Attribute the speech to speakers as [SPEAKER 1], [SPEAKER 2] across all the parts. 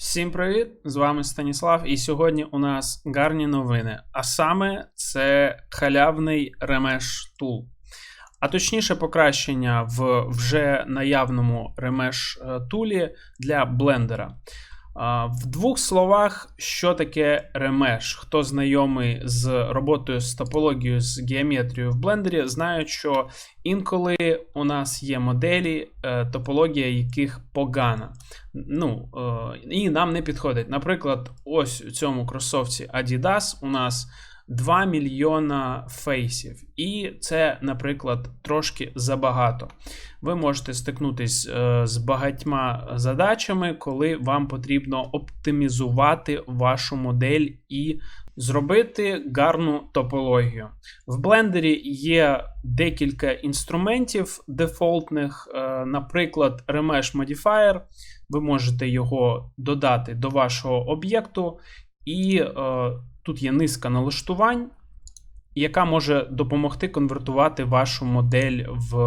[SPEAKER 1] Всім привіт! З вами Станіслав, і сьогодні у нас гарні новини. А саме це халявний ремеш тул. А точніше, покращення в вже наявному ремеш е, тулі для блендера. В двох словах, що таке ремеш? Хто знайомий з роботою з топологією з геометрією в блендері, знають, що інколи у нас є моделі, е, топологія яких погана. Ну, е, І нам не підходить. Наприклад, ось у цьому кросовці Adidas у нас 2 мільйона фейсів. І це, наприклад, трошки забагато. Ви можете стикнутись е, з багатьма задачами, коли вам потрібно оптимізувати вашу модель і зробити гарну топологію. В блендері є декілька інструментів дефолтних, е, наприклад, Remesh Modifier. Ви можете його додати до вашого об'єкту. І е, тут є низка налаштувань, яка може допомогти конвертувати вашу модель в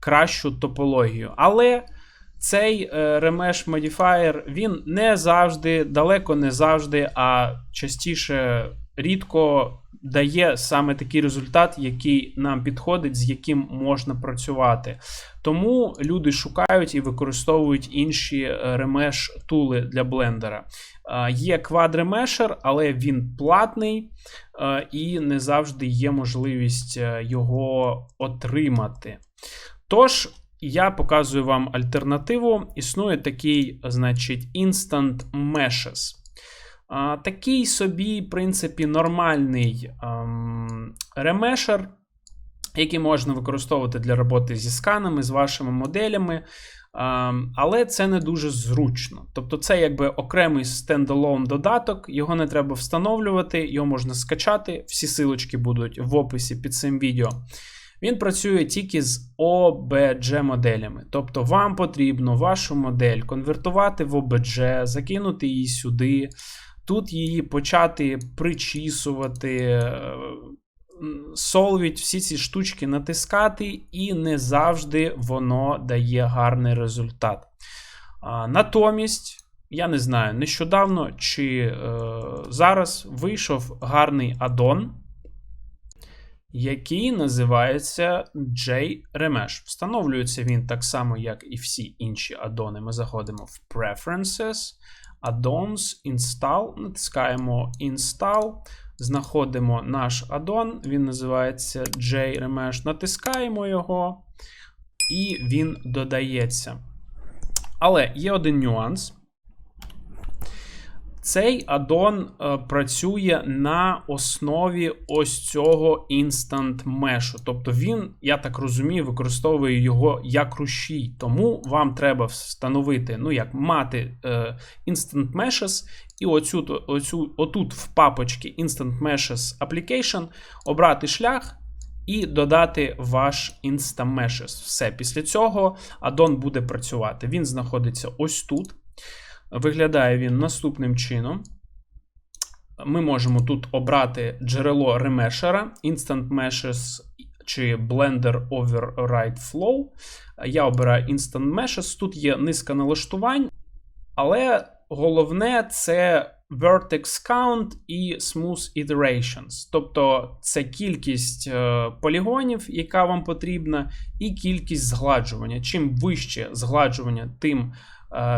[SPEAKER 1] кращу топологію. Але цей е, Remesh Modifier, він не завжди, далеко не завжди, а частіше рідко дає саме такий результат, який нам підходить, з яким можна працювати. Тому люди шукають і використовують інші е, ремеш тули для блендера. Є Quadremesher, але він платний е, і не завжди є можливість е, його отримати. Тож, я показую вам альтернативу. Існує такий, значить, Instant Meshes. Такий собі, в принципі, нормальний ем, ремешер, який можна використовувати для роботи зі сканами, з вашими моделями. Ем, але це не дуже зручно. Тобто, це якби окремий стендалон додаток, його не треба встановлювати, його можна скачати. Всі силочки будуть в описі під цим відео. Він працює тільки з obj моделями. Тобто, вам потрібно вашу модель конвертувати в OBJ, закинути її сюди. Тут її почати причісувати, солвіть, всі ці штучки натискати, і не завжди воно дає гарний результат. Натомість, я не знаю, нещодавно чи е, зараз вийшов гарний аддон, який називається JRemesh. Встановлюється він так само, як і всі інші аддони. Ми заходимо в Preferences. Addons, Install, натискаємо Install, знаходимо наш аддон, він називається JRemesh, натискаємо його, і він додається. Але є один нюанс. Цей аддон е, працює на основі ось цього Instant Mesh. Тобто він, я так розумію, використовує його як рушій. Тому вам треба встановити, ну як мати е, Instant Meshes, і оцю, оцю, отут в папочці Instant Meshes Application обрати шлях. І додати ваш Instameshes. Все, після цього аддон буде працювати. Він знаходиться ось тут. Виглядає він наступним чином. Ми можемо тут обрати джерело ремешера, Instant Meshes чи Blender Override Flow. Я обираю Instant Meshes. Тут є низка налаштувань, але головне це Vertex Count і Smooth Iterations. Тобто це кількість е, полігонів, яка вам потрібна, і кількість згладжування. Чим вище згладжування, тим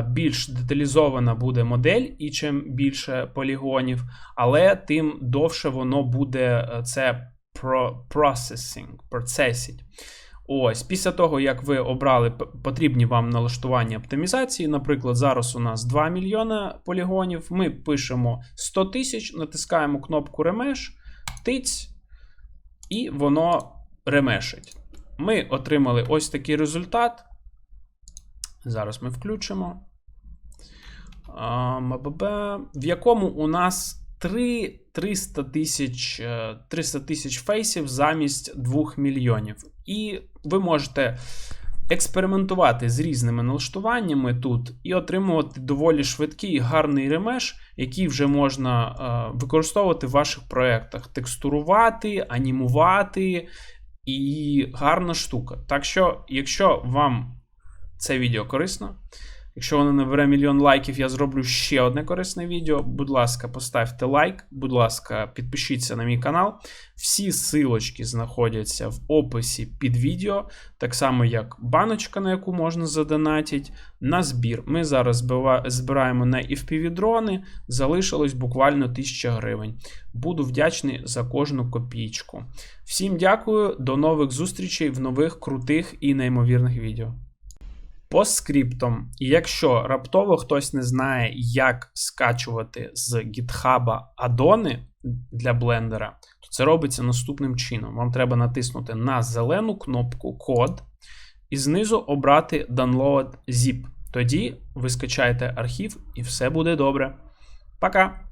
[SPEAKER 1] більш деталізована буде модель, і чим більше полігонів, але тим довше воно буде е, це processing, процесить. Ось, після того, як ви обрали потрібні вам налаштування оптимізації, наприклад, зараз у нас 2 мільйона полігонів, ми пишемо 100 тисяч, натискаємо кнопку ремеш, тиць, і воно ремешить. Ми отримали ось такий результат. Зараз ми включимо. В якому у нас 3 300 тисяч 300 тисяч фейсів замість 2 мільйонів. І ви можете експериментувати з різними налаштуваннями тут і отримувати доволі швидкий і гарний ремеш, який вже можна використовувати в ваших проєктах. Текстурувати, анімувати і гарна штука. Так що, якщо вам це відео корисно. Якщо воно набере мільйон лайків, я зроблю ще одне корисне відео. Будь ласка, поставте лайк, будь ласка, підпишіться на мій канал. Всі силочки знаходяться в описі під відео, так само як баночка, на яку можна задонатити, на збір. Ми зараз збираємо на FPV-дрони, залишилось буквально 1000 гривень. Буду вдячний за кожну копійку. Всім дякую, до нових зустрічей в нових крутих і неймовірних відео. По скриптам, якщо раптово хтось не знає, як скачувати з GitHub адони для блендера, то це робиться наступним чином. Вам треба натиснути на зелену кнопку код і знизу обрати Download Zip. Тоді ви скачаєте архів і все буде добре. Пока!